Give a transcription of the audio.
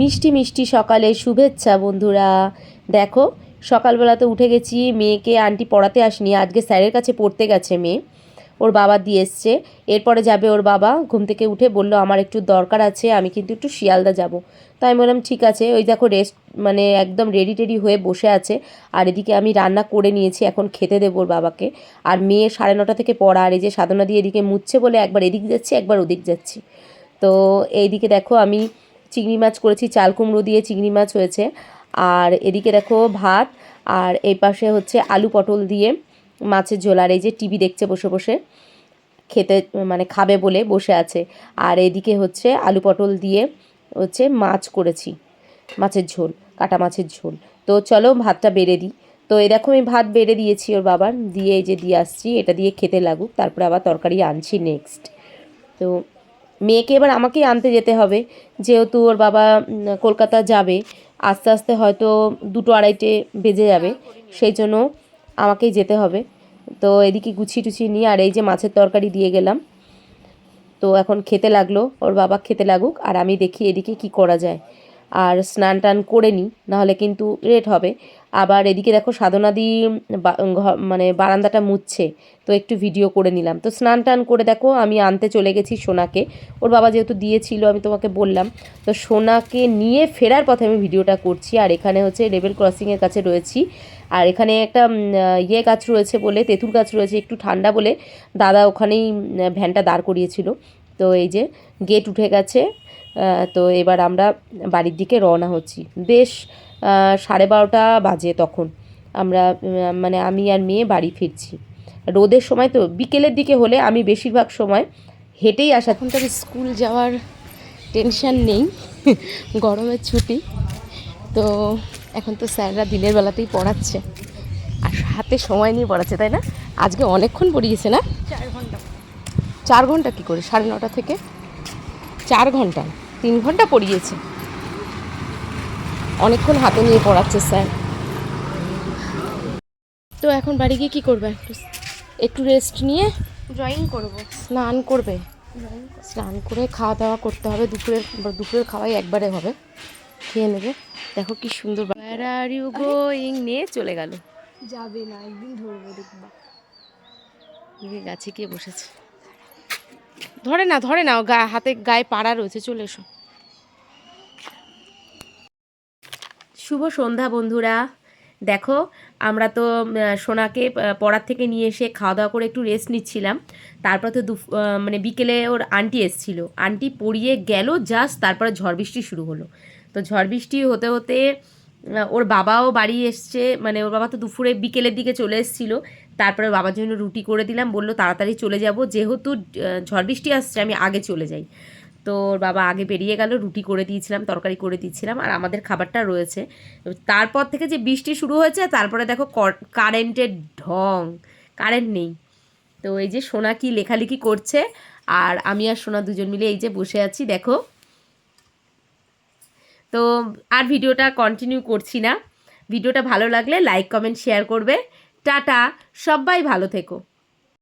মিষ্টি মিষ্টি সকালে শুভেচ্ছা, বন্ধুরা। দেখো, সকালবেলা তো উঠে গেছি, মেয়েকে আন্টি পড়াতে আসনি, আজকে স্যারের কাছে পড়তে গেছে মেয়ে। ওর বাবা দিয়ে এসছে। এরপরে যাবে ওর বাবা, ঘুম থেকে উঠে বলল, আমার একটু দরকার আছে, আমি কিন্তু একটু শিয়ালদা যাব। তাই আমি বললাম, ঠিক আছে। ওই দেখো রেস্ট মানে একদম রেডি টেডি হয়ে বসে আছে। আর এদিকে আমি রান্না করে নিয়েছি, এখন খেতে দেবো ওর বাবাকে। আর মেয়ে সাড়ে নটা থেকে পড়া, আর এই যে সাধনা দিয়ে এদিকে মুচ্ছে বলে একবার এদিক যাচ্ছি, একবার ওদিক যাচ্ছি। তো এইদিকে দেখো, আমি চিংড়ি মাছ করেছি, চাল কুমড়ো দিয়ে চিংড়ি মাছ হয়েছে। আর এদিকে দেখো ভাত, আর এই পাশে হচ্ছে আলু পটল দিয়ে মাছের ঝোল, আর এই যে টিভি দেখছে বসে বসে, খেতে মানে খাবে বলে বসে আছে। আর এদিকে হচ্ছে আলু পটল দিয়ে হচ্ছে মাছ করেছি, মাছের ঝোল, কাটা মাছের ঝোল। তো চলো ভাতটা বেড়ে দিই। তো এই দেখো আমি ভাত বেড়ে দিয়েছি ওর বাবার, দিয়ে এই যে দিয়ে আসছি, এটা দিয়ে খেতে লাগুক, তারপরে আবার তরকারি আনছি নেক্সট তো মেয়েকে এবার আমাকেই আনতে যেতে হবে। যেহেতু ওর বাবা কলকাতা যাবে, আস্তে আস্তে হয়তো দুটো আড়াইটে বেজে যাবে, সেই জন্য আমাকেই যেতে হবে। তো এদিকে গুছিয়ে টুছিয়ে নিয়ে আর এই যে মাছের তরকারি দিয়ে গেলাম। তো এখন খেতে লাগল, ওর বাবা খেতে লাগুক, আর আমি দেখি এদিকে কি করা যায়। আর স্নান টান করে নিই, নাহলে কিন্তু লেট হবে। আবার এদিকে দেখো সাধনাদি মানে বারান্দাটা মুছছে, তো একটু ভিডিও করে নিলাম। তো স্নান টান করে দেখো আমি আনতে চলে গেছি সোনাকে। ওর বাবা যেহেতু দিয়েছিল, আমি তোমাকে বললাম। তো সোনাকে নিয়ে ফেরার পথে আমি ভিডিওটা করছি। আর এখানে হচ্ছে লেভেল ক্রসিংয়ের কাছে রয়েছি। আর এখানে একটা ইয়ে গাছ রয়েছে বলে, তেঁতুল গাছ রয়েছে একটু ঠান্ডা বলে দাদা ওখানেই ভ্যানটা দাঁড় করিয়েছিল। তো এই যে গেট উঠে গেছে তো এবার আমরা বাড়ির দিকে রওনা হচ্ছি। বেশ সাড়ে বারোটা বাজে তখন। আমরা মানে আমি আর মেয়ে বাড়ি ফিরছি। রোদের সময় তো বিকেলের দিকে হলে আমি বেশিরভাগ সময় হেঁটেই আসা এখন তো আর স্কুল যাওয়ার টেনশন নেই গরমের ছুটি। তো এখন তো স্যাররা দিনের বেলাতেই পড়াচ্ছে। আর হাতে সময় নিয়ে পড়াচ্ছে তাই না? আজকে অনেকক্ষণ পড়িয়েছে না? চার ঘণ্টা। চার ঘণ্টা কী করে? সাড়ে নটা থেকে? চার ঘণ্টা। তিন ঘণ্টা পড়িয়েছে। অনেকক্ষণ হাতে নিয়ে পড়াচ্ছে স্যার। তো এখন বাড়ি গিয়ে কী করবে একটু একটু রেস্ট নিয়ে ড্রয়িং করব। স্নান করবে। স্নান করে খাওয়া দাওয়া করতে হবে দুপুরের দুপুরের খাওয়াই একবারে হবে। খেয়ে নেবে। দেখো কি সুন্দর are you going? নিয়ে চলে গেল। যাবে না একদিন ধরবো দেখবা। গাছে গিয়ে বসেছে। ধরে না ধরে না ও গা হাতে গায়ে পাড়া রয়েছে চলে এসো। শুভ সন্ধ্যা বন্ধুরা। দেখো আমরা তো সোনাকে পড়ার থেকে নিয়ে এসে খাওয়া দাওয়া করে একটু রেস্ট নিচ্ছিলাম। তারপর তো আহ, মানে বিকেলে ওর আন্টি এসছিল। আন্টি পড়িয়ে গেল জাস্ট তারপরে ঝড় বৃষ্টি শুরু হলো। তো ঝড় বৃষ্টি হতে হতে ওর বাবাও বাড়ি এসছে মানে ওর বাবা তো দুপুরে বিকেলের দিকে চলে এসেছিল। তারপরে বাবার জন্য রুটি করে দিলাম বলল তাড়াতাড়ি চলে যাব। যেহেতু ঝড় বৃষ্টি আসছে আমি আগে চলে যাই। তো বাবা আগে বেরিয়ে গেল, রুটি করে দিয়েছিলাম, তরকারি করে দিয়েছিলাম, আর আমাদের খাবারটা রয়েছে। তারপর থেকে যে বৃষ্টি শুরু হয়েছে, তারপরে দেখো কারেন্টের ঢং, কারেন্ট নেই। তো এই যে সোনা কি লেখালেখি করছে, আর আমি আর সোনা দুজন মিলে এই যে বসে আছি, দেখো। তো আর ভিডিওটা কন্টিনিউ করছি না। ভিডিওটা ভালো লাগলে লাইক কমেন্ট শেয়ার করবে। টাটা, সবাই ভালো থেকো।